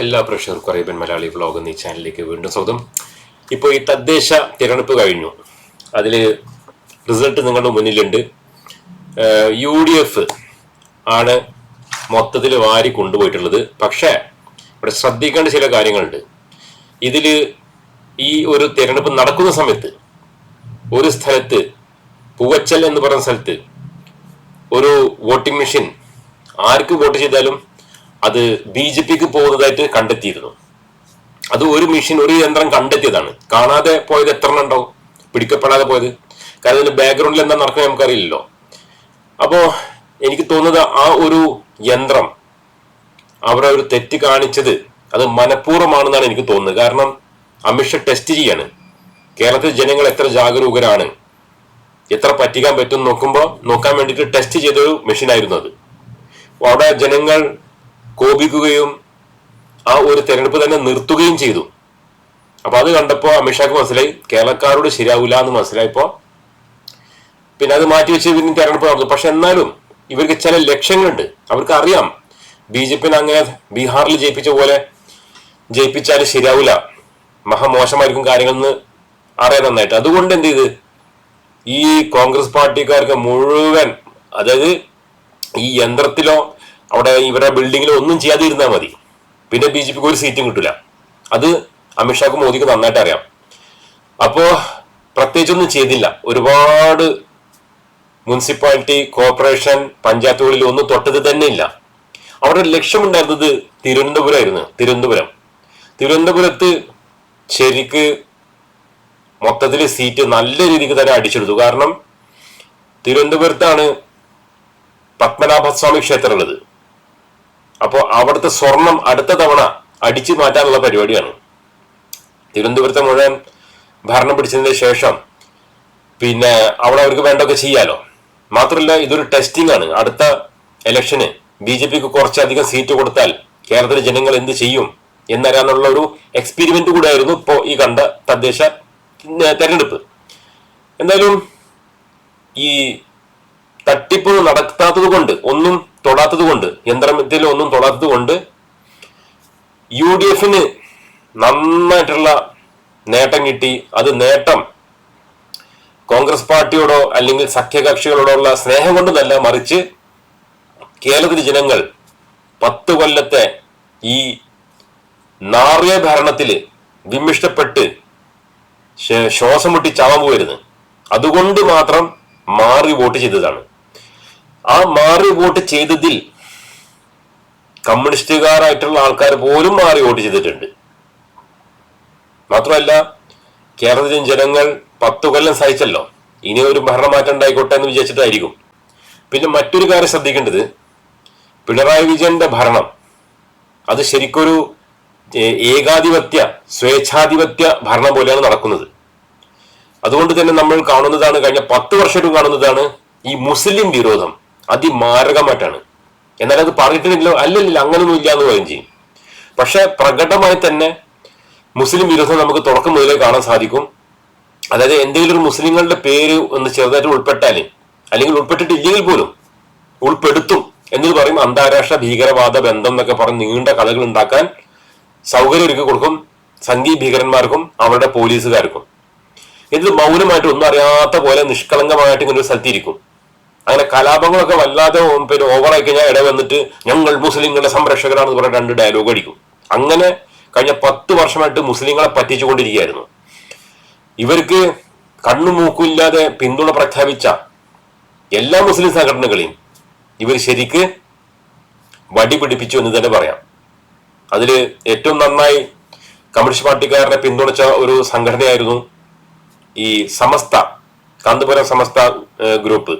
എല്ലാ പ്രേക്ഷകർക്കും Arabian Malayali vlog എന്നീ ചാനലിലേക്ക് വീണ്ടും സ്വാഗതം. ഇപ്പോൾ ഈ തദ്ദേശ തിരഞ്ഞെടുപ്പ് കഴിഞ്ഞു. അതിൽ റിസൾട്ട് നിങ്ങളുടെ മുന്നിലുണ്ട്. യു ഡി എഫ് ആണ് മൊത്തത്തിൽ വാരി കൊണ്ടുപോയിട്ടുള്ളത്. പക്ഷേ ഇവിടെ ശ്രദ്ധിക്കേണ്ട ചില കാര്യങ്ങളുണ്ട്. ഇതിൽ ഈ ഒരു തിരഞ്ഞെടുപ്പ് നടക്കുന്ന സമയത്ത് ഒരു സ്ഥലത്ത് പൂവച്ചൽ എന്ന് പറയുന്ന സ്ഥലത്ത് ഒരു വോട്ടിംഗ് മെഷീൻ ആർക്ക് വോട്ട് ചെയ്താലും അത് ബി ജെ പിക്ക് പോകുന്നതായിട്ട് കണ്ടെത്തിയിരുന്നു. അത് ഒരു മെഷീൻ ഒരു യന്ത്രം കണ്ടെത്തിയതാണ്. കാണാതെ പോയത് എത്ര ഉണ്ടാവും? പിടിക്കപ്പെടാതെ പോയത്. കാരണം ഇതിന്റെ ബാക്ക്ഗ്രൗണ്ടിൽ എന്താ നടക്കുന്നത് നമുക്കറിയില്ലല്ലോ. അപ്പോ എനിക്ക് തോന്നുന്നത് ആ ഒരു യന്ത്രം അവരെ ഒരു തെറ്റ് കാണിച്ചത് അത് മനഃപൂർവമാണെന്നാണ് എനിക്ക് തോന്നുന്നത്. കാരണം അമിത്ഷാ ടെസ്റ്റ് ചെയ്യാണ്. കേരളത്തിലെ ജനങ്ങൾ എത്ര ജാഗരൂകരാണ്. എത്ര പറ്റിക്കാൻ പറ്റും നോക്കുമ്പോൾ നോക്കാൻ വേണ്ടിയിട്ട് ടെസ്റ്റ് ചെയ്തൊരു മെഷീൻ ആയിരുന്നു അത്. അവിടെ ജനങ്ങൾ കോപിക്കുകയും ആ ഒരു തെരഞ്ഞെടുപ്പ് തന്നെ നിർത്തുകയും ചെയ്തു. അപ്പൊ അത് കണ്ടപ്പോ അമിത്ഷാക്ക് മനസ്സിലായി കേരളക്കാരോട് ശരിയാവില്ല എന്ന് മനസ്സിലായപ്പോ പിന്നെ അത് മാറ്റി മാറ്റിവെച്ച് പിന്നെ തെരഞ്ഞെടുപ്പ് നടന്നു. പക്ഷെ എന്നാലും ഇവർക്ക് ചില ലക്ഷ്യങ്ങളുണ്ട്. അവർക്ക് അറിയാം ബി ജെ പിന്നെ അങ്ങനെ ബീഹാറിൽ ജയിപ്പിച്ച പോലെ ജയിപ്പിച്ചാൽ ശരിയാവില്ല മഹാമോശമായിരിക്കും കാര്യങ്ങളെന്ന് അറിയാൻ നന്നായിട്ട്. അതുകൊണ്ട് എന്ത് ചെയ്ത്? ഈ കോൺഗ്രസ് പാർട്ടിക്കാർക്ക് മുഴുവൻ അതായത് ഈ യന്ത്രത്തിലോ അവിടെ ഇവരുടെ ബിൽഡിങ്ങിൽ ഒന്നും ചെയ്യാതെ ഇരുന്നാൽ മതി. പിന്നെ ബി ജെ പിക്ക് ഒരു സീറ്റും കിട്ടില്ല അത് അമിത്ഷാക്ക് മോദിക്ക് നന്നായിട്ട് അറിയാം. അപ്പോ പ്രത്യേകിച്ചൊന്നും ചെയ്തില്ല. ഒരുപാട് മുനിസിപ്പാലിറ്റി കോർപ്പറേഷൻ പഞ്ചായത്തുകളിൽ ഒന്നും തൊട്ടത് തന്നെ ഇല്ല. അവരുടെ ലക്ഷ്യമുണ്ടായിരുന്നത് തിരുവനന്തപുരമായിരുന്നു. തിരുവനന്തപുരം. തിരുവനന്തപുരത്ത് ശരിക്ക് മൊത്തത്തിൽ സീറ്റ് നല്ല രീതിക്ക് തന്നെ അടിച്ചെടുത്തു. കാരണം തിരുവനന്തപുരത്താണ് പത്മനാഭസ്വാമി ക്ഷേത്രം ഉള്ളത് അപ്പോൾ അവിടുത്തെ സ്വർണം അടുത്ത തവണ അടിച്ചു മാറ്റാനുള്ള പരിപാടിയാണ്. തിരുവനന്തപുരത്തെ മുഴുവൻ ഭരണം പിടിച്ചതിന് ശേഷം പിന്നെ അവിടെ അവർക്ക് വേണ്ടൊക്കെ ചെയ്യാലോ. മാത്രമല്ല ഇതൊരു ടെസ്റ്റിംഗ് ആണ്. അടുത്ത ഇലക്ഷന് ബി ജെ പിക്ക് കുറച്ചധികം സീറ്റ് കൊടുത്താൽ കേരളത്തിലെ ജനങ്ങൾ എന്ത് ചെയ്യും എന്നറിയാനുള്ള ഒരു എക്സ്പെരിമെന്റ് കൂടെ ആയിരുന്നു ഇപ്പോൾ ഈ കണ്ട തദ്ദേശ തെരഞ്ഞെടുപ്പ്. എന്തായാലും ഈ തട്ടിപ്പ് നടത്താത്തത് കൊണ്ട് ഒന്നും തൊടാത്തത് കൊണ്ട് യന്ത്രത്തിൽ ഒന്നും തൊടാത്തത് കൊണ്ട് യു ഡി എഫിന് നന്നായിട്ടുള്ള നേട്ടം കിട്ടി. അത് നേട്ടം കോൺഗ്രസ് പാർട്ടിയോടോ അല്ലെങ്കിൽ സഖ്യകക്ഷികളോടോ ഉള്ള സ്നേഹം കൊണ്ടല്ല മറിച്ച് കേരളത്തിലെ ജനങ്ങൾ പത്ത് കൊല്ലത്തെ ഈ നാറിയ ഭരണത്തിൽ വിമിഷ്ടപ്പെട്ട് ശ്വാസം മുട്ടി ചാവാൻ പോയിരുന്നു. അതുകൊണ്ട് മാത്രം മാറി വോട്ട് ചെയ്തതാണ്. ആ മാറി വോട്ട് ചെയ്തതിൽ കമ്മ്യൂണിസ്റ്റുകാരായിട്ടുള്ള ആൾക്കാർ പോലും മാറി വോട്ട് ചെയ്തിട്ടുണ്ട്. മാത്രമല്ല കേരളത്തിലെ ജനങ്ങൾ പത്തു കൊല്ലം സഹിച്ചല്ലോ. ഇനി ഒരു ഭരണമാറ്റം ഉണ്ടായിക്കോട്ടെ എന്ന് വിചാരിച്ചിട്ടായിരിക്കും. പിന്നെ മറ്റൊരു കാര്യം ശ്രദ്ധിക്കേണ്ടത് പിണറായി വിജയന്റെ ഭരണം. അത് ശരിക്കൊരു ഏകാധിപത്യ സ്വേച്ഛാധിപത്യ ഭരണം പോലെയാണ് നടക്കുന്നത്. അതുകൊണ്ട് തന്നെ നമ്മൾ കാണുന്നതാണ് കഴിഞ്ഞ പത്ത് വർഷമായിട്ടും കാണുന്നതാണ് ഈ മുസ്ലിം വിരോധം. അതിമാരകമായിട്ടാണ്. എന്നാൽ അത് പറഞ്ഞിട്ടുണ്ടെങ്കിലും അല്ലല്ല അങ്ങനൊന്നും ഇല്ല എന്ന് പറയും ചെയ്യും. പക്ഷെ പ്രകടമായി തന്നെ മുസ്ലിം വിരോധം നമുക്ക് തുടക്കം മുതലേ കാണാൻ സാധിക്കും. അതായത് എന്തെങ്കിലും ഒരു മുസ്ലിങ്ങളുടെ പേര് ഒന്ന് ചെറുതായിട്ട് ഉൾപ്പെട്ടാൽ അല്ലെങ്കിൽ ഉൾപ്പെട്ടിട്ടില്ലെങ്കിൽ പോലും ഉൾപ്പെടുത്തും എന്ന് പറയും അന്താരാഷ്ട്ര ഭീകരവാദ ബന്ധം എന്നൊക്കെ പറഞ്ഞ് നീണ്ട കഥകൾ ഉണ്ടാക്കാൻ സൗകര്യം ഒരുക്കി കൊടുക്കും സംഘീയ ഭീകരന്മാർക്കും അവരുടെ പോലീസുകാർക്കും. ഇത് മൗനമായിട്ട് ഒന്നും അറിയാത്ത പോലെ നിഷ്കളങ്കമായിട്ട് ഇങ്ങനെ ഒരു സ്ഥലത്തിരിക്കും അങ്ങനെ കലാപങ്ങളൊക്കെ വല്ലാതെ പിന്നെ ഓവറായി കഴിഞ്ഞാൽ ഇട വന്നിട്ട് ഞങ്ങൾ മുസ്ലിങ്ങളുടെ സംരക്ഷകരാണെന്ന് പറഞ്ഞ രണ്ട് ഡയലോഗ് അടിക്കും. അങ്ങനെ കഴിഞ്ഞ പത്ത് വർഷമായിട്ട് മുസ്ലിങ്ങളെ പറ്റിച്ചുകൊണ്ടിരിക്കുകയായിരുന്നു. ഇവർക്ക് കണ്ണു മൂക്കില്ലാതെ പിന്തുണ പ്രഖ്യാപിച്ച എല്ലാ മുസ്ലിം സംഘടനകളെയും ഇവർ ശരിക്ക് വടി പിടിപ്പിച്ചു എന്ന് തന്നെ പറയാം. അതിൽ ഏറ്റവും നന്നായി കമ്മ്യൂണിസ്റ്റ് പാർട്ടിക്കാരനെ പിന്തുണച്ച ഒരു സംഘടനയായിരുന്നു ഈ സമസ്ത കാന്തപുരം സമസ്ത ഗ്രൂപ്പ്.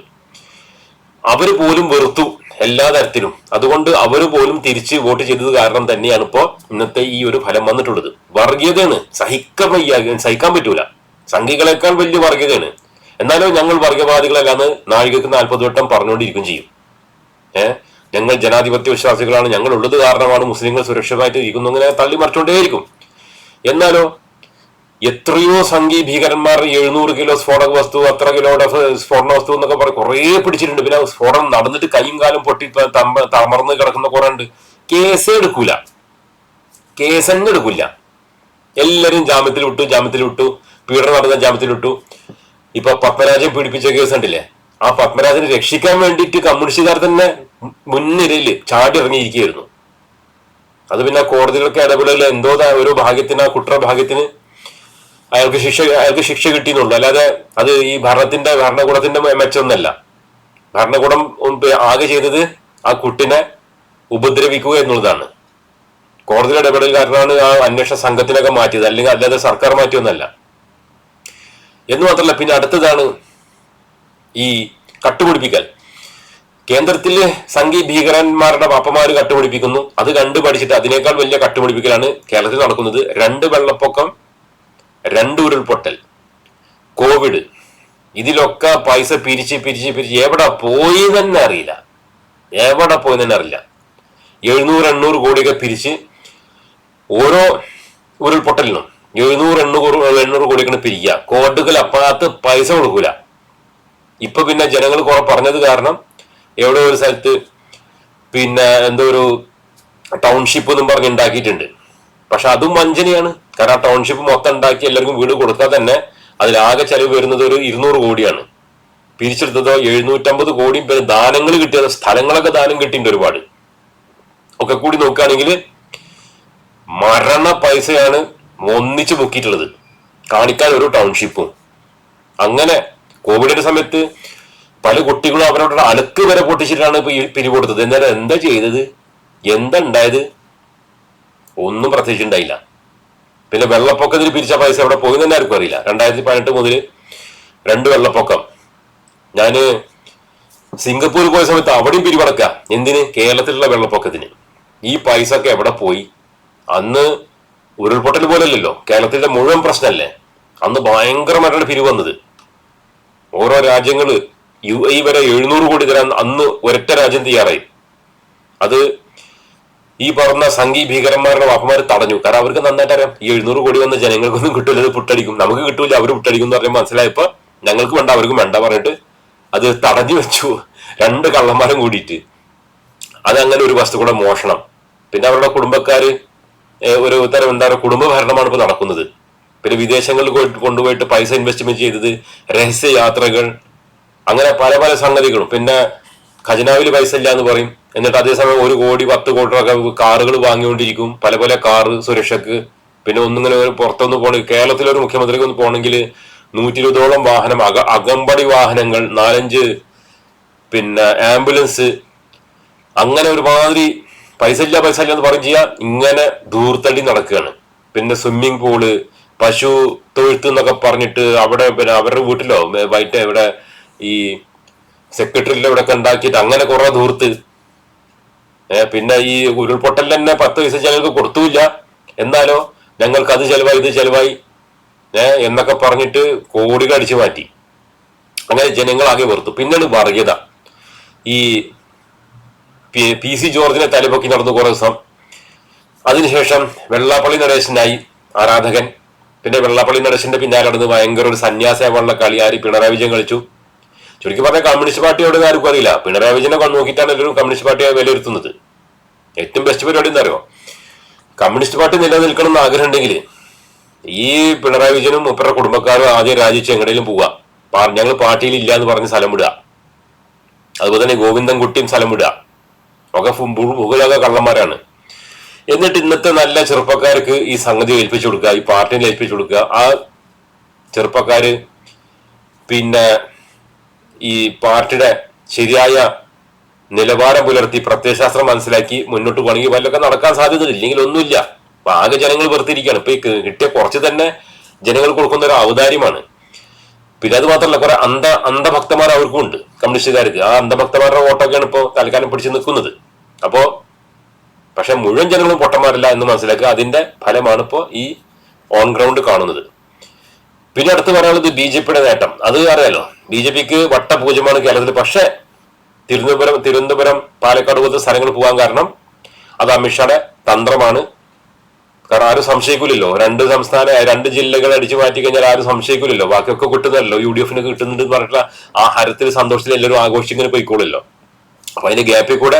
അവർ പോലും വെറുത്തു എല്ലാ തരത്തിലും. അതുകൊണ്ട് അവർ പോലും തിരിച്ച് വോട്ട് ചെയ്തത് കാരണം തന്നെയാണ് ഇപ്പോ ഇന്നത്തെ ഈ ഒരു ഫലം വന്നിട്ടുള്ളത്. വർഗീയതയാണ്. സഹിക്കാൻ സഹിക്കാൻ പറ്റൂല. സംഘികളെക്കാൾ വലിയ വർഗീയതയാണ്. എന്നാലും ഞങ്ങൾ വർഗീയവാദികളല്ലാന്ന് നാഴികക്ക് നാൽപ്പത് വട്ടം പറഞ്ഞുകൊണ്ടിരിക്കും ചെയ്യും. ഏഹ് ഞങ്ങൾ ജനാധിപത്യ വിശ്വാസികളാണ് ഞങ്ങൾ ഉള്ളത് കാരണമാണ് മുസ്ലിങ്ങൾ സുരക്ഷിതമായിട്ട് ഇരിക്കുന്നു അങ്ങനെ തള്ളി മറിച്ചുകൊണ്ടേയിരിക്കും. എന്നാലോ എത്രയോ സംഘീയ ഭീകരന്മാർ എഴുന്നൂറ് കിലോ സ്ഫോടക വസ്തു അത്ര കിലോയുടെ സ്ഫോടന വസ്തു എന്നൊക്കെ പറയും കുറേ പിടിച്ചിട്ടുണ്ട്. പിന്നെ സ്ഫോടനം നടന്നിട്ട് കൈയും കാലും പൊട്ടി തമർന്ന് കിടക്കുന്ന കുറെ ഉണ്ട്. കേസേ എടുക്കൂല. കേസ് തന്നെ എടുക്കില്ല എല്ലാവരും ജാമ്യത്തിൽ വിട്ടു ജാമ്യത്തിൽ വിട്ടു. പീഡനം നടന്ന ജാമ്യത്തിൽ വിട്ടു. ഇപ്പൊ പത്മരാജൻ പീഡിപ്പിച്ച കേസ് ഉണ്ടല്ലേ ആ പത്മരാജനെ രക്ഷിക്കാൻ വേണ്ടിയിട്ട് കമ്മ്യൂണിസ്റ്റുകാർ തന്നെ മുൻനിരയിൽ ചാടി ഇറങ്ങിയിരിക്കുകയായിരുന്നു. അത് പിന്നെ കോടതികളൊക്കെ ഇടപെടൽ എന്തോ ഒരു ഭാഗ്യത്തിന് ആ കുട്ര ഭാഗ്യത്തിന് അയാൾക്ക് ശിക്ഷ അയാൾക്ക് ശിക്ഷ കിട്ടിയെന്നുള്ളൂ. അല്ലാതെ അത് ഈ ഭരണത്തിന്റെ ഭരണകൂടത്തിന്റെ മെച്ചൊന്നല്ല. ഭരണകൂടം ആകെ ചെയ്തത് ആ കുട്ടിനെ ഉപദ്രവിക്കുക എന്നുള്ളതാണ്. കോടതിയുടെ ഇടപെടൽ കാരണമാണ് ആ അന്വേഷണ സംഘത്തിനൊക്കെ മാറ്റിയത്. അല്ലെങ്കിൽ അല്ലാതെ സർക്കാർ മാറ്റിയൊന്നല്ല. എന്ന് മാത്രമല്ല പിന്നെ അടുത്തതാണ് ഈ കട്ടുപിടിപ്പിക്കൽ. കേന്ദ്രത്തിൽ സംഘി ഭീകരന്മാരുടെ പാപ്പമാര് കട്ടുപിടിപ്പിക്കുന്നു. അത് കണ്ടു പഠിച്ചിട്ട് അതിനേക്കാൾ വലിയ കട്ടുപിടിപ്പിക്കലാണ് കേരളത്തിൽ നടക്കുന്നത്. രണ്ട് വെള്ളപ്പൊക്കം രണ്ട് ഉരുൾപൊട്ടൽ കോവിഡ്. ഇതിലൊക്കെ പൈസ പിരിച്ച് പിരിച്ച് പിരിച്ച് എവിടെ പോയി തന്നെ അറിയില്ല. എവിടെ പോയി തന്നെ അറിയില്ല. എഴുന്നൂറ് എണ്ണൂറ് കോടിയൊക്കെ പിരിച്ച് ഓരോ ഉരുൾപൊട്ടലിനും എഴുന്നൂറ് എണ്ണൂറ് എണ്ണൂറ് കോടിയൊക്കെ പിരിക്കുക കോട്ടുകൾ അപ്പാത്ത് പൈസ കൊടുക്കൂല. ഇപ്പൊ പിന്നെ ജനങ്ങൾ കുറെ പറഞ്ഞത് കാരണം എവിടെ ഒരു സ്ഥലത്ത് പിന്നെ എന്തോ ഒരു ടൗൺഷിപ്പ് എന്നും പറഞ്ഞ് ഉണ്ടാക്കിയിട്ടുണ്ട്. പക്ഷെ അതും വഞ്ചനയാണ്. കാരണം ടൗൺഷിപ്പ് മൊത്തം ഉണ്ടാക്കി എല്ലാവർക്കും വീട് കൊടുത്താൽ തന്നെ അതിലാകെ ചെലവ് വരുന്നത് ഒരു ഇരുന്നൂറ് കോടിയാണ്. പിരിച്ചെടുത്തതോ എഴുന്നൂറ്റമ്പത് കോടിയും പേര് ദാനങ്ങൾ കിട്ടിയത് സ്ഥലങ്ങളൊക്കെ ദാനം കിട്ടിയിട്ടുണ്ട് ഒരുപാട്. ഒക്കെ കൂടി നോക്കുകയാണെങ്കിൽ മരണ പൈസയാണ് ഒന്നിച്ച് പൊക്കിയിട്ടുള്ളത് കാണിക്കാൻ ഒരു ടൗൺഷിപ്പും അങ്ങനെ കോവിഡിന്റെ സമയത്ത് പല കുട്ടികളും അവരുടെ അലക്ക് വരെ പൊട്ടിച്ചിട്ടാണ് പിരിവ് കൊടുത്തത് എന്നാലും എന്താ ചെയ്തത്? എന്താ ഉണ്ടായത്? ഒന്നും പ്രത്യേകിച്ചുണ്ടായില്ല പിന്നെ വെള്ളപ്പൊക്കത്തിൽ പിരിച്ച പൈസ എവിടെ പോയി തന്നെ ആർക്കും അറിയില്ല. രണ്ടായിരത്തി പതിനെട്ട് മുതൽ രണ്ട് വെള്ളപ്പൊക്കം. ഞാൻ സിംഗപ്പൂർ പോയ സമയത്ത് അവിടെയും പിരിവടക്കുക എന്തിന്? കേരളത്തിലുള്ള വെള്ളപ്പൊക്കത്തിന്. ഈ പൈസ ഒക്കെ എവിടെ പോയി? അന്ന് ഉരുൾപൊട്ടൽ പോലല്ലല്ലോ. കേരളത്തിന്റെ മുഴുവൻ പ്രശ്നമല്ലേ അന്ന് ഭയങ്കരമായിട്ടാണ് പിരിവ് വന്നത്. ഓരോ രാജ്യങ്ങൾ യു എ വരെ എഴുന്നൂറ് കോടി തരാൻ അന്ന് ഒരൊറ്റ രാജ്യം തയ്യാറായി. അത് ഈ പറഞ്ഞ സംഘി ഭീകരന്മാരുടെ വാപ്പമാർ തടഞ്ഞു. കാരണം അവർക്ക് നന്നായിട്ട് അറിയാം. ഈ എഴുന്നൂറ് കോടി വന്ന ജനങ്ങൾക്കൊന്നും കിട്ടില്ല പുട്ടടിക്കും. നമുക്ക് കിട്ടൂല അവർ പുട്ടടിക്കും എന്ന് പറഞ്ഞാൽ മനസ്സിലായപ്പോ ഞങ്ങൾക്ക് വേണ്ട അവർക്കും വേണ്ട പറഞ്ഞിട്ട് അത് തടഞ്ഞു വെച്ചു. രണ്ട് കള്ളന്മാരും കൂടിയിട്ട്. അത് അങ്ങനെ ഒരു വസ്തു കൂടെ മോഷണം. പിന്നെ അവരുടെ കുടുംബക്കാര് ഏഹ്, ഒരു തരം എന്താ പറയുക കുടുംബ ഭരണമാണ് ഇപ്പൊ നടക്കുന്നത്. പിന്നെ വിദേശങ്ങളിൽ പോയിട്ട് കൊണ്ടുപോയിട്ട് പൈസ ഇൻവെസ്റ്റ്മെന്റ് ചെയ്തത് രഹസ്യ യാത്രകൾ അങ്ങനെ പല പല സംഗതികളും. പിന്നെ ഖജനാവിൽ പൈസ ഇല്ല എന്ന് പറയും. എന്നിട്ട് അതേസമയം ഒരു കോടി പത്ത് കോടിയൊക്കെ കാറുകൾ വാങ്ങിക്കൊണ്ടിരിക്കും. പല പല കാറ് സുരക്ഷക്ക്. പിന്നെ ഒന്നിങ്ങനെ ഒരു പുറത്തൊന്ന് പോണ കേരളത്തിലൊരു മുഖ്യമന്ത്രിക്ക് ഒന്ന് പോകണമെങ്കിൽ നൂറ്റി ഇരുപതോളം വാഹനം അക അകമ്പടി വാഹനങ്ങൾ നാലഞ്ച് പിന്നെ ആംബുലൻസ്. അങ്ങനെ ഒരുമാതിരി പൈസ ഇല്ല പൈസ ഇല്ല എന്ന് പറയും ചെയ്യാം. ഇങ്ങനെ ദൂർത്തടി നടക്കുകയാണ്. പിന്നെ സ്വിമ്മിംഗ് പൂൾ പശു തൊഴുത്ത് എന്നൊക്കെ പറഞ്ഞിട്ട് അവിടെ പിന്നെ അവരുടെ വീട്ടിലോ വൈകിട്ട് ഇവിടെ ഈ സെക്രട്ടറിയിലെ ഇവിടെ ഒക്കെ ഉണ്ടാക്കിയിട്ട് അങ്ങനെ കുറെ ദൂർത്ത്. പിന്നെ ഈ ഉരുൾപൊട്ടൽ തന്നെ പത്ത് പൈസ ചിലർക്ക് കൊടുത്തുമില്ല. എന്നാലോ ഞങ്ങൾക്ക് അത് ചെലവായി ഇത് ചെലവായി. എന്നൊക്കെ പറഞ്ഞിട്ട് കോടികൾ അടിച്ചു മാറ്റി. അങ്ങനെ ജനങ്ങളാകെ വെറുത്തു. പിന്നീട് വർഗീയത ഈ പി സി ജോർജിനെ തലപൊക്കി നടന്നു കുറേ ദിവസം. അതിനുശേഷം വെള്ളാപ്പള്ളി നടേശനായി ആരാധകൻ. പിന്നെ വെള്ളാപ്പള്ളി നടേശന്റെ പിന്നാലെ നടന്ന് ഭയങ്കര ഒരു സന്യാസമുള്ള കളി ആര് പിണറായി വിജയൻ കളിച്ചു. ചുരുക്കി പറഞ്ഞാൽ കമ്മ്യൂണിസ്റ്റ് പാർട്ടിയോട് ആർക്കും അറിയില്ല. പിണറായി വിജയനെ നോക്കിയിട്ടാണ് എല്ലാവരും കമ്മ്യൂണിസ്റ്റ് പാർട്ടിയെ വിലയിരുത്തുന്നത്. ഏറ്റവും ബെസ്റ്റ് പരിപാടി എന്താ അറിയോ കമ്മ്യൂണിസ്റ്റ് പാർട്ടി നിലനിൽക്കണം എന്ന് ആഗ്രഹം ഉണ്ടെങ്കിൽ ഈ പിണറായി വിജയനും മുപ്പരുടെ കുടുംബക്കാരും ആദ്യം രാജിച്ച് എങ്ങടെയും പോവുക. ഞങ്ങൾ പാർട്ടിയിൽ ഇല്ല എന്ന് പറഞ്ഞ് സ്ഥലം വിടുക. അതുപോലെ തന്നെ ഗോവിന്ദൻ കുട്ടിയും സ്ഥലം വിടുക. ഒക്കെ മുകളിലൊക്കെ കള്ളന്മാരാണ്. എന്നിട്ട് ഇന്നത്തെ നല്ല ചെറുപ്പക്കാർക്ക് ഈ സംഗതി ഏൽപ്പിച്ചു കൊടുക്കുക ഈ പാർട്ടിയിൽ ഏൽപ്പിച്ചു കൊടുക്കുക. ആ ചെറുപ്പക്കാര് പിന്നെ ഈ പാർട്ടിയുടെ ശരിയായ നിലവാരം പുലർത്തി പ്രത്യയശാസ്ത്രം മനസ്സിലാക്കി മുന്നോട്ട് പോകണമെങ്കിൽ വല്ലതൊക്കെ നടക്കാൻ സാധ്യതയില്ല ഇല്ലെങ്കിൽ ഒന്നുമില്ല. അപ്പൊ ആകെ ജനങ്ങൾ വെറുത്തിരിക്കുകയാണ്. ഇപ്പൊ കിട്ടിയ കുറച്ച് തന്നെ ജനങ്ങൾ കൊടുക്കുന്ന ഒരു ഔദാര്യമാണ്. പിന്നെ അത് മാത്രമല്ല കുറെ അന്ധ അന്ധഭക്തന്മാർ അവർക്കും ഉണ്ട്. കമ്മ്യൂണിസ്റ്റുകാർക്ക് ആ അന്ധഭക്തന്മാരുടെ വോട്ടൊക്കെയാണ് ഇപ്പോൾ തൽക്കാലം പിടിച്ചു നിൽക്കുന്നത്. അപ്പോ പക്ഷെ മുഴുവൻ ജനങ്ങളും പൊട്ടന്മാരല്ല എന്ന് മനസ്സിലാക്കുക അതിന്റെ ഫലമാണ് ഇപ്പോൾ ഈ ഓൺ ഗ്രൗണ്ട് കാണുന്നത്. പിന്നെ അടുത്ത് പറയാനുള്ളത് ബി ജെ പിയുടെ നേട്ടം. അത് അറിയാലോ? ബി ജെ പിക്ക് വട്ടപൂജ്യമാണ് കേരളത്തിൽ. പക്ഷേ തിരുവനന്തപുരം തിരുവനന്തപുരം പാലക്കാട് പോലത്തെ സ്ഥലങ്ങൾ പോകാൻ കാരണം അത് അമിത്ഷായുടെ തന്ത്രമാണ്. കാരണം ആരും സംശയിക്കില്ലല്ലോ രണ്ട് സംസ്ഥാന രണ്ട് ജില്ലകൾ അടിച്ചു മാറ്റി കഴിഞ്ഞാൽ ആരും സംശയിക്കില്ലല്ലോ ബാക്കിയൊക്കെ കിട്ടുന്നല്ലോ യു ഡി എഫിന് കിട്ടുന്നുണ്ട് പറഞ്ഞിട്ടുള്ള ആ ഹരത്തിൽ സന്തോഷത്തിൽ എല്ലാവരും ആഘോഷിങ്ങനെ പോയിക്കോളല്ലോ അപ്പൊ അതിന്റെ ഗ്യാപ്പിൽ കൂടെ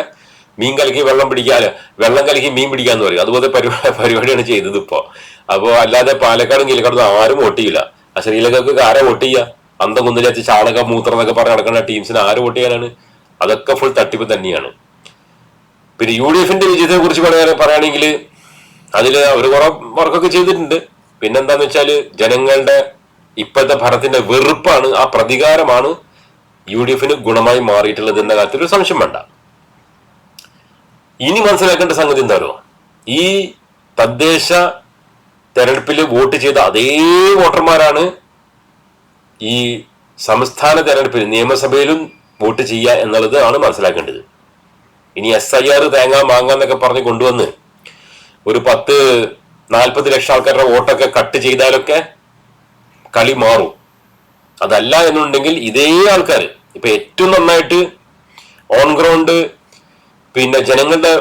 മീൻ കലക്കി വെള്ളം പിടിക്കാൻ വെള്ളം കലക്കി മീൻ പിടിക്കാന്ന് പറയും. അതുപോലെ പരിപാടി പരിപാടിയാണ് ചെയ്തത് ഇപ്പോ. അപ്പോ അല്ലാതെ പാലക്കാടും കീലക്കാടും ആരും വോട്ട് ചെയ്യില്ല. ആ ശ്രീലങ്കക്ക് ആരെ വോട്ട് ചെയ്യുക അന്തം കുന്നിലെത്തി ചാണക മൂത്രം എന്നൊക്കെ പറഞ്ഞ് നടക്കുന്ന ടീംസിന് ആര് വോട്ട് ചെയ്യാനാണ്? അതൊക്കെ ഫുൾ തട്ടിപ്പ് തന്നെയാണ്. പിന്നെ യു ഡി എഫിന്റെ വിജയത്തെ കുറിച്ച് പറയാൻ പറയുകയാണെങ്കിൽ അതിൽ അവർ കുറെ വർക്കൊക്കെ ചെയ്തിട്ടുണ്ട്. പിന്നെന്താന്ന് വെച്ചാൽ ജനങ്ങളുടെ ഇപ്പോഴത്തെ ഭരണത്തിന്റെ വെറുപ്പാണ് ആ പ്രതികാരമാണ് യു ഡി എഫിന് ഗുണമായി മാറിയിട്ടുള്ളത് എന്ന കാര്യത്തിൽ ഒരു സംശയം വേണ്ട. ഇനി മനസ്സിലാക്കേണ്ട സംഗതി എന്താണോ ഈ തദ്ദേശ തെരഞ്ഞെടുപ്പിൽ വോട്ട് ചെയ്ത അതേ വോട്ടർമാരാണ് ഈ സംസ്ഥാന തെരഞ്ഞെടുപ്പിൽ നിയമസഭയിലും വോട്ട് ചെയ്യുക എന്നുള്ളത് ആണ് മനസ്സിലാക്കേണ്ടത്. ഇനി എസ് ഐ ആർ തേങ്ങ മാങ്ങ എന്നൊക്കെ പറഞ്ഞ് കൊണ്ടുവന്ന് ഒരു പത്ത് നാൽപ്പത് ലക്ഷം ആൾക്കാരുടെ വോട്ടൊക്കെ കട്ട് ചെയ്താലൊക്കെ കളി മാറും. അതല്ല എന്നുണ്ടെങ്കിൽ ഇതേ ആൾക്കാർ ഇപ്പൊ ഏറ്റവും നന്നായിട്ട് ഓൺ ഗ്രൗണ്ട് പിന്നെ ജനങ്ങളുടെ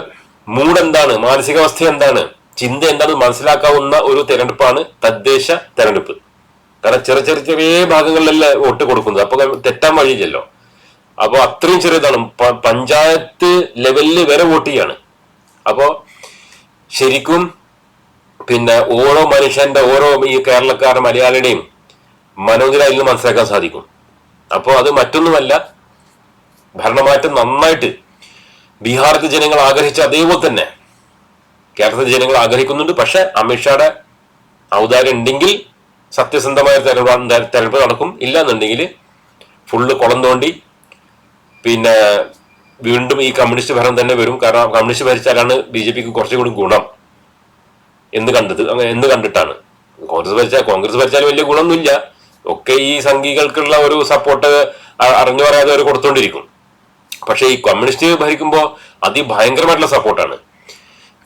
മൂഡ് എന്താണ് മാനസികാവസ്ഥ എന്താണ് ചിന്ത എന്താണ് മനസ്സിലാക്കാവുന്ന ഒരു തെരഞ്ഞെടുപ്പാണ് തദ്ദേശ തെരഞ്ഞെടുപ്പ്. കാരണം ചെറിയ ചെറിയ ചെറിയ ഭാഗങ്ങളിലല്ലേ വോട്ട് കൊടുക്കുന്നത്. അപ്പൊ തെറ്റാൻ വഴിയില്ലല്ലോ. അപ്പൊ അത്രയും ചെറിയതാണ്. പഞ്ചായത്ത് ലെവലിൽ വരെ വോട്ട് ചെയ്യാണ്. അപ്പോ ശരിക്കും പിന്നെ ഓരോ മനുഷ്യന്റെ ഓരോ ഈ കേരളക്കാരുടെ മലയാളിയുടെയും മനോനില അതിൽ മനസ്സിലാക്കാൻ സാധിക്കും. അപ്പോൾ അത് മറ്റൊന്നുമല്ല ഭരണമാറ്റം നന്നായിട്ട് ബീഹാറിലെ ജനങ്ങൾ ആഗ്രഹിച്ച അതേപോലെ തന്നെ കേരളത്തിലെ ജനങ്ങൾ ആഗ്രഹിക്കുന്നുണ്ട്. പക്ഷെ അമിത്ഷായുടെ ഔദാര്യം ഉണ്ടെങ്കിൽ സത്യസന്ധമായ തെരഞ്ഞെടുപ്പ് തെരഞ്ഞെടുപ്പ് നടക്കും. ഇല്ല എന്നുണ്ടെങ്കിൽ ഫുള്ള് കുളം തോണ്ടി പിന്നെ വീണ്ടും ഈ കമ്മ്യൂണിസ്റ്റ് ഭരണം തന്നെ വരും. കാരണം കമ്മ്യൂണിസ്റ്റ് ഭരിച്ചാലാണ് ബി ജെ പിക്ക് കുറച്ചുകൂടി ഗുണം. എന്ന് കണ്ടത്. എന്ന് കണ്ടിട്ടാണ്. കോൺഗ്രസ് ഭരിച്ചാൽ കോൺഗ്രസ് ഭരിച്ചാൽ വലിയ ഗുണമൊന്നുമില്ല. ഒക്കെ ഈ സംഘികൾക്കുള്ള ഒരു സപ്പോർട്ട് അറിഞ്ഞു പറയാതെ അവർ കൊടുത്തോണ്ടിരിക്കും. പക്ഷേ ഈ കമ്മ്യൂണിസ്റ്റ് ഭരിക്കുമ്പോൾ അതിഭയങ്കരമായിട്ടുള്ള സപ്പോർട്ടാണ്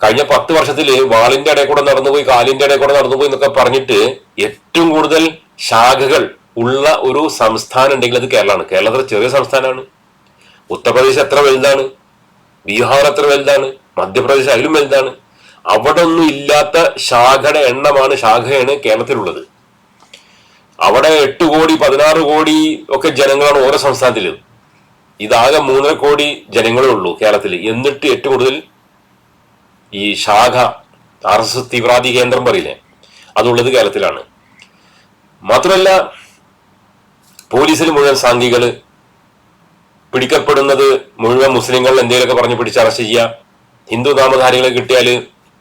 കഴിഞ്ഞ പത്ത് വർഷത്തിൽ വാളിന്റെ ഇടയിൽ കൂടെ നടന്നുപോയി കാലിന്റെ ഇടയിൽ കൂടെ നടന്നുപോയി എന്നൊക്കെ പറഞ്ഞിട്ട് ഏറ്റവും കൂടുതൽ ശാഖകൾ ഉള്ള ഒരു സംസ്ഥാനം ഉണ്ടെങ്കിൽ അത് കേരളമാണ്. കേരളത്തിലെ ചെറിയ സംസ്ഥാനമാണ്. ഉത്തർപ്രദേശ് എത്ര വലുതാണ്? ബീഹാർ എത്ര വലുതാണ്? മധ്യപ്രദേശ് അതിലും വലുതാണ്. അവിടെ ഒന്നും ഇല്ലാത്ത ശാഖയുടെ എണ്ണമാണ് ശാഖയാണ് കേരളത്തിലുള്ളത്. അവിടെ എട്ട് കോടി പതിനാറ് കോടി ഒക്കെ ജനങ്ങളാണ് ഓരോ സംസ്ഥാനത്തിലും. ഇതാകെ മൂന്നര കോടി ജനങ്ങളേ ഉള്ളൂ കേരളത്തിൽ. എന്നിട്ട് ഏറ്റവും കൂടുതൽ ഈ ശാഖ ആർ എസ് എസ് തീവ്രവാദി കേന്ദ്രം പറയില്ലേ? അതുള്ളത് കേരളത്തിലാണ്. മാത്രമല്ല പോലീസിൽ മുഴുവൻ സാംഘികൾ പിടിക്കപ്പെടുന്നത് മുഴുവൻ മുസ്ലിങ്ങൾ എന്തെങ്കിലുമൊക്കെ പറഞ്ഞ് പിടിച്ച് അറസ്റ്റ് ചെയ്യുക. ഹിന്ദു നാമധാരികളെ കിട്ടിയാൽ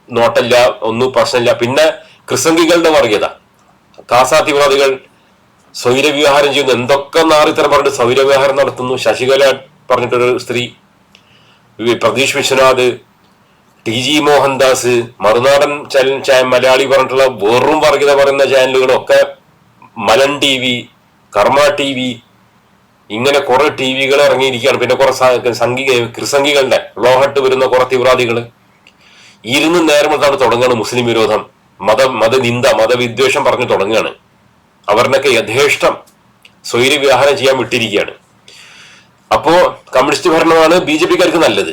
നോട്ടല്ല ഒന്നും പ്രശ്നമില്ല. പിന്നെ ക്രിസംഗികളുടെ വർഗീയത. കാസാ തീവ്രവാദികൾ സൗരവ്യവഹാരം ചെയ്യുന്നു. എന്തൊക്കെ നാറിത്തരം പറഞ്ഞിട്ട് സൗരവ്യവഹാരം നടത്തുന്നു. ശശികല പറഞ്ഞിട്ടൊരു സ്ത്രീ. Pratheesh Viswanath T. G. Mohandas Marunadan channel Malayali പറഞ്ഞിട്ടുള്ള വെറും വർഗീയത പറയുന്ന ചാനലുകളൊക്കെ മലൻ T V Karma T V ഇങ്ങനെ കുറെ ടി വികൾ ഇറങ്ങിയിരിക്കുകയാണ്. പിന്നെ കുറെ സംഘിക സംഘി ക്രിസംഗികളുടെ ലോഹട്ട് വരുന്ന കുറെ തീവ്രവാദികൾ ഇരുന്ന് നേരം കൊണ്ടാണ് തുടങ്ങുകയാണ് മുസ്ലിം വിരോധം. മത മതനിന്ദ മതവിദ്വേഷം പറഞ്ഞു തുടങ്ങുകയാണ്. അവരിനൊക്കെ യഥേഷ്ടം സ്വൈര്യവിവാഹനം ചെയ്യാൻ വിട്ടിരിക്കുകയാണ്. അപ്പോ കമ്മ്യൂണിസ്റ്റ് ഭരണമാണ് ബി ജെ പിക്കാർക്ക് നല്ലത്.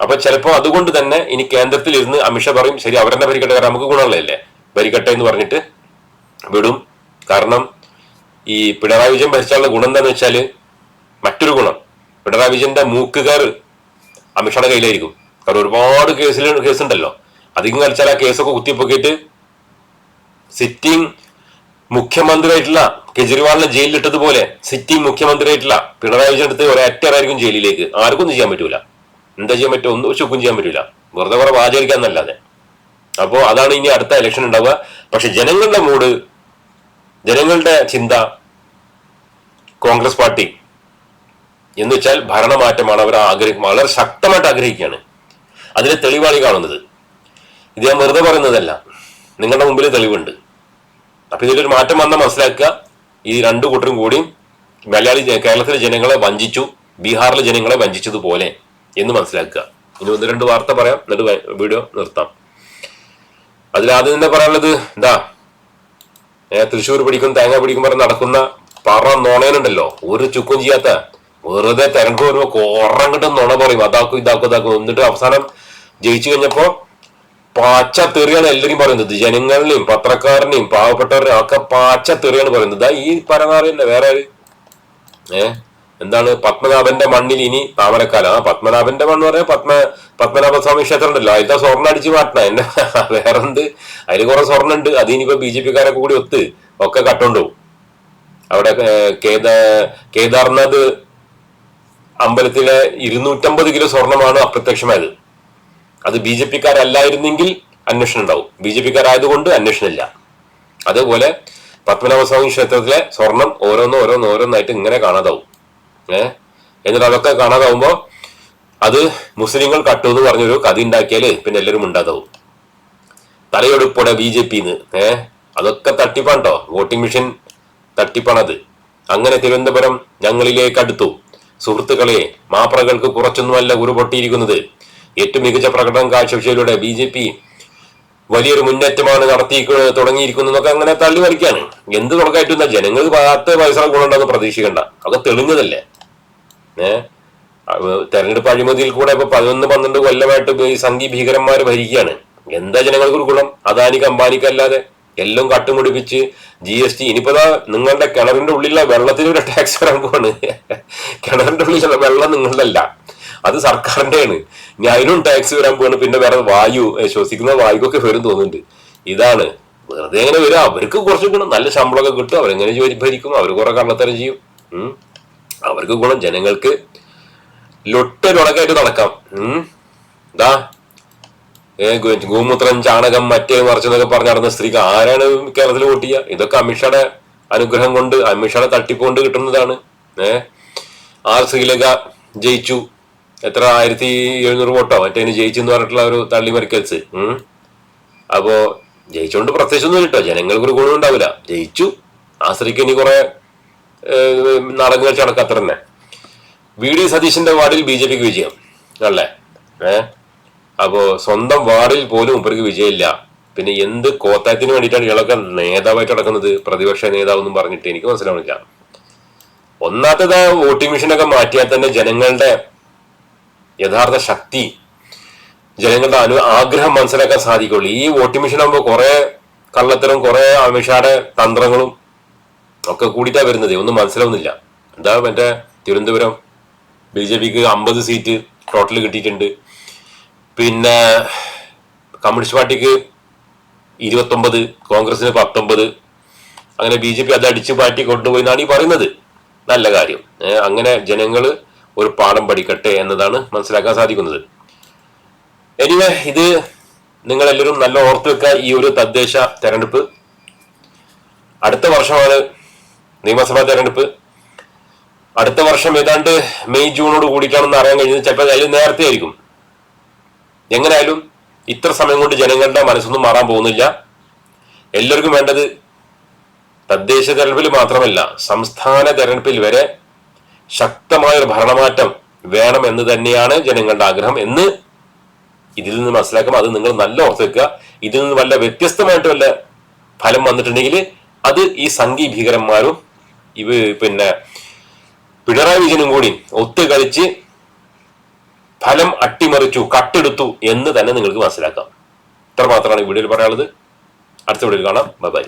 അപ്പൊ ചിലപ്പോ അതുകൊണ്ട് തന്നെ ഇനി കേന്ദ്രത്തിൽ ഇരുന്ന് അമിത്ഷാ പറയും ശരി അവരെന്നെ ഭരിക്കട്ടെ കാരണം നമുക്ക് ഗുണമുള്ളതല്ലേ ഭരിക്കട്ടെ എന്ന് പറഞ്ഞിട്ട് വിടും. കാരണം ഈ പിണറായി വിജയൻ ഭരിച്ചാലുള്ള ഗുണം എന്താണെന്ന് വെച്ചാൽ മറ്റൊരു ഗുണം. പിണറായി വിജയന്റെ മൂക്കുകാർ അമിത്ഷായുടെ കയ്യിലായിരിക്കും. കാരണം ഒരുപാട് കേസിൽ കേസുണ്ടല്ലോ. അധികം കളിച്ചാൽ ആ കേസൊക്കെ കുത്തിപ്പൊക്കിയിട്ട് സിറ്റിംഗ് മുഖ്യമന്ത്രിയായിട്ടുള്ള കെജ്രിവാളിനെ ജയിലിലിട്ടതുപോലെ സിറ്റിംഗ് മുഖ്യമന്ത്രിയായിട്ടുള്ള പിണറായി വിജയൻ എടുത്ത് ഒരറ്ററായിരിക്കും ജയിലിലേക്ക്. ആർക്കും ഒന്നും ചെയ്യാൻ പറ്റൂല. എന്താ ചെയ്യാൻ പറ്റും ഒന്നും ചുക്കും ചെയ്യാൻ പറ്റൂല. വെറുതെ കുറവ് ആചരിക്കാന്നല്ലാതെ അപ്പോ അതാണ് ഇനി അടുത്ത ഇലക്ഷൻ ഉണ്ടാവുക. പക്ഷെ ജനങ്ങളുടെ മൂഡ് ജനങ്ങളുടെ ചിന്ത കോൺഗ്രസ് പാർട്ടി. എന്ന് വെച്ചാൽ ഭരണമാറ്റമാണ് അവർ ആഗ്രഹിക്കും വളരെ ശക്തമായിട്ട് ആഗ്രഹിക്കുകയാണ്. അതിന് തെളിവാണ് കാണുന്നത്. ഇത് ഞാൻ വെറുതെ പറയുന്നതല്ല. നിങ്ങളുടെ മുമ്പിൽ തെളിവുണ്ട്. അപ്പൊ ഇതിലൊരു മാറ്റം വന്ന മനസ്സിലാക്കുക. ഈ രണ്ടു കൂട്ടരും കൂടി മലയാളി കേരളത്തിലെ ജനങ്ങളെ വഞ്ചിച്ചു ബീഹാറിലെ ജനങ്ങളെ വഞ്ചിച്ചതുപോലെ എന്ന് മനസ്സിലാക്കുക. ഇനി ഒന്ന് രണ്ട് വാർത്ത പറയാം. എന്നിട്ട് വീഡിയോ നിർത്താം. അതിൽ ആദ്യം തന്നെ പറയാനുള്ളത് എന്താ തൃശ്ശൂർ പിടിക്കും തേങ്ങ പിടിക്കും പറഞ്ഞ് നടക്കുന്ന പറ നുണയനുണ്ടല്ലോ. ഒരു ചുക്കും ചെയ്യാത്ത വെറുതെ തിരക്ക് വരുമ്പോ കൊറം കിട്ടും നുണ പറയും. അതാക്കും ഇതാക്കും ഇതാക്കും. എന്നിട്ട് അവസാനം ജയിച്ചു കഴിഞ്ഞപ്പോ പാച്ച തെറിയാണ് എല്ലാരും പറയുന്നത്. ജനങ്ങളിലെയും പത്രക്കാരനെയും പാവപ്പെട്ടവരെയും ഒക്കെ പാച്ച തെറിയാണ് പറയുന്നത്. ഈ പരമാറിയല്ലേ വേറെ ആര്? എന്താണ് പത്മനാഭന്റെ മണ്ണിൽ ഇനി താമരക്കാല. ആ പത്മനാഭന്റെ മണ്ണ് പറയാൻ പത്മ പത്മനാഭസ്വാമി ക്ഷേത്രം ഉണ്ടല്ലോ അതിന്റെ സ്വർണം അടിച്ച് മാറ്റണം. എന്നെ വേറെന്ത്? അതിന് കുറെ സ്വർണം ഉണ്ട് അത് ഇനിയിപ്പോ ബി ജെ പിക്കാരൊക്കെ കൂടി ഒത്ത് ഒക്കെ കട്ടുണ്ടോ അവിടെ കേദ കേദാർനാഥ് അമ്പലത്തിലെ ഇരുന്നൂറ്റമ്പത് കിലോ സ്വർണമാണ് അപ്രത്യക്ഷമായത്. അത് ബി ജെ പിക്കാരല്ലായിരുന്നെങ്കിൽ അന്വേഷണം ഉണ്ടാവും ബി ജെ പിക്കാരായതുകൊണ്ട് അന്വേഷണമില്ല. അതുപോലെ പത്മനാഭസ്വാമി ക്ഷേത്രത്തിലെ സ്വർണം ഓരോന്ന് ഓരോന്ന് ഓരോന്നായിട്ട് ഇങ്ങനെ കാണാതാവും. ഏഹ് എന്നിട്ട് അതൊക്കെ കാണാതാവുമ്പോ അത് മുസ്ലിങ്ങൾ കട്ടു എന്ന് പറഞ്ഞൊരു കഥ ഉണ്ടാക്കിയാൽ പിന്നെ എല്ലാവരും ഉണ്ടാതാവും തലയൊടുപ്പോടെ ബി ജെ പിന്ന് അതൊക്കെ തട്ടിപ്പാണ്ടോ വോട്ടിംഗ് മെഷീൻ തട്ടിപ്പാണത് അങ്ങനെ തിരുവനന്തപുരം ഞങ്ങളിലേക്ക് അടുത്തു. സുഹൃത്തുക്കളെ മാപ്രകൾക്ക് കുറച്ചൊന്നുമല്ല ഉരുപൊട്ടിയിരിക്കുന്നത്. ഏറ്റവും മികച്ച പ്രകടനം കാഴ്ചവെച്ചതിലൂടെ ബി ജെ പി വലിയൊരു മുന്നേറ്റമാണ് നടത്തി എന്നൊക്കെ അങ്ങനെ തള്ളി വലിക്കാണ്. എന്ത് തുടക്കമായിട്ടും ജനങ്ങൾക്ക് പത്ത് പൈസ ഗുണമുണ്ടെന്ന് പ്രതീക്ഷിക്കണ്ട. അതൊക്കെ തെളിഞ്ഞതല്ലേ? ഏഹ് തെരഞ്ഞെടുപ്പ് അഴിമതിയിൽ കൂടെ ഇപ്പൊ പതിനൊന്ന് പന്ത്രണ്ട് കൊല്ലമായിട്ട് ഈ സംഘി ഭീകരന്മാർ ഭരിക്കുകയാണ്. എന്താ ജനങ്ങൾക്ക് ഒരു ഗുണം? അദാനിക്ക് അംബാനിക്ക് അല്ലാതെ എല്ലാം കട്ടുമുടിപ്പിച്ച് ജി എസ് ടി ഇനിയിപ്പോ നിങ്ങളുടെ കിണറിന്റെ ഉള്ളിലുള്ള വെള്ളത്തിനൊരു ടാക്സ് പോവാണ്. കിണറിന്റെ ഉള്ളിലുള്ള വെള്ളം നിങ്ങളുടെ അല്ല അത് സർക്കാരിന്റെയാണ്. ഇനി അതിനും ടാക്സ് വരാൻ പോവാണ്. പിന്നെ വേറെ വായു ശ്വസിക്കുന്ന വായുക്കൊക്കെ വരും തോന്നുന്നുണ്ട്. ഇതാണ്. വെറുതെ എങ്ങനെ വരും. അവർക്ക് കുറച്ച് ഗുണം നല്ല ശമ്പളമൊക്കെ കിട്ടും. അവരെങ്ങനെ ജോലി ഭരിക്കും? അവർ കുറെ കള്ളത്തരം ചെയ്യും. അവർക്ക് ഗുണം. ജനങ്ങൾക്ക് ലൊട്ടൊരുണക്കായിട്ട് നടക്കാം. ഇതാ ഗോമൂത്രം ചാണകം മറ്റേ മറിച്ചെന്നൊക്കെ പറഞ്ഞ് നടന്ന സ്ത്രീക്ക് ആരാണ് കേരളത്തിൽ വോട്ട് ചെയ്യുക ഇതൊക്കെ അമിത്ഷായുടെ അനുഗ്രഹം കൊണ്ട് അമിത്ഷായുടെ തട്ടിപ്പ് കൊണ്ട് കിട്ടുന്നതാണ്. ഏഹ് ആർ ശ്രീലങ്ക ജയിച്ചു. എത്ര? ആയിരത്തി എഴുന്നൂറ് വോട്ടോ. മറ്റേന് ജയിച്ചു എന്ന് പറഞ്ഞിട്ടുള്ള ഒരു തള്ളിമറിക്കൽസ് അപ്പോ ജയിച്ചോണ്ട് പ്രത്യേകിച്ചൊന്നും കിട്ടോ ജനങ്ങൾക്ക് ഒരു ഗുണം ഉണ്ടാവില്ല. ജയിച്ചു. ആ സ്ത്രീക്ക് ഇനി കുറെ നാടകം കളിച്ച് അത്ര തന്നെ. വി ഡി സതീശന്റെ വാർഡിൽ ബി ജെ പിക്ക് വിജയം. അല്ലേ? ഏ? അപ്പോ സ്വന്തം വാർഡിൽ പോലും ഇവർക്ക് വിജയമില്ല. പിന്നെ എന്ത് കോത്തായത്തിന് വേണ്ടിയിട്ടാണ് ഇയാളൊക്കെ നേതാവായിട്ട് നടക്കുന്നത്? പ്രതിപക്ഷ നേതാവ് എന്നും പറഞ്ഞിട്ട് എനിക്ക് മനസ്സിലാവുന്നില്ല. ഒന്നാത്തത് വോട്ടിംഗ് മെഷീനൊക്കെ മാറ്റിയാൽ തന്നെ ജനങ്ങളുടെ യഥാർത്ഥ ശക്തി. ജനങ്ങളുടെ അനു ആഗ്രഹം മനസ്സിലാക്കാൻ സാധിക്കുള്ളൂ. ഈ വോട്ടിംഗ് മെഷീൻ ആകുമ്പോൾ കുറെ കള്ളത്തരം കുറെ അമിത്ഷായുടെ തന്ത്രങ്ങളും ഒക്കെ കൂടിയിട്ടാണ് വരുന്നത്. ഒന്നും മനസ്സിലാവുന്നില്ല. എന്താ മറ്റേ തിരുവനന്തപുരം ബി ജെ പിക്ക് അമ്പത് സീറ്റ് ടോട്ടൽ കിട്ടിയിട്ടുണ്ട്. പിന്നെ കമ്മ്യൂണിസ്റ്റ് പാർട്ടിക്ക് ഇരുപത്തൊമ്പത് കോൺഗ്രസിന് പത്തൊമ്പത്. അങ്ങനെ ബി ജെ പി അത് അടിച്ചു പാറ്റി കൊണ്ടുപോയി എന്നാണ് ഈ പറയുന്നത്. നല്ല കാര്യം. അങ്ങനെ ജനങ്ങൾ ഒരു പാഠം പഠിക്കട്ടെ എന്നതാണ് മനസ്സിലാക്കാൻ സാധിക്കുന്നത്. എനിവേ ഇത് നിങ്ങളെല്ലാവരും നല്ല ഓർത്ത് വെക്കുക ഈ ഒരു തദ്ദേശ തെരഞ്ഞെടുപ്പ്. അടുത്ത വർഷമാണ് നിയമസഭാ തെരഞ്ഞെടുപ്പ്. അടുത്ത വർഷം ഏതാണ്ട് മെയ് ജൂണോട് കൂടിയിട്ടാണെന്ന് അറിയാൻ കഴിഞ്ഞത് ചിലപ്പോൾ അതിൽ നേരത്തെ ആയിരിക്കും. എങ്ങനെയായാലും ഇത്ര സമയം കൊണ്ട് ജനങ്ങളുടെ മനസ്സൊന്നും മാറാൻ പോകുന്നില്ല. എല്ലാവർക്കും വേണ്ടത് തദ്ദേശ തെരഞ്ഞെടുപ്പിൽ മാത്രമല്ല സംസ്ഥാന തെരഞ്ഞെടുപ്പിൽ വരെ ശക്തമായ ഒരു ഭരണമാറ്റം വേണം എന്ന് തന്നെയാണ് ജനങ്ങളുടെ ആഗ്രഹം എന്ന് ഇതിൽ നിന്ന് മനസ്സിലാക്കാം അത് നിങ്ങൾ നല്ല ഓർത്ത് വെക്കുക. ഇതിൽ നിന്ന് വല്ല വ്യത്യസ്തമായിട്ട് വല്ല ഫലം വന്നിട്ടുണ്ടെങ്കിൽ അത് ഈ സംഘി ഭീകരന്മാരും ഇവ പിന്നെ പിണറായി വിജയനും കൂടി ഒത്തുകളിച്ച് ഫലം അട്ടിമറിച്ചു കട്ടെടുത്തു എന്ന് തന്നെ നിങ്ങൾക്ക് മനസ്സിലാക്കാം. ഇത്ര മാത്രമാണ് ഈ വീഡിയോയിൽ പറയാനുള്ളത്. അടുത്ത വീഡിയോയിൽ കാണാം. Bye bye.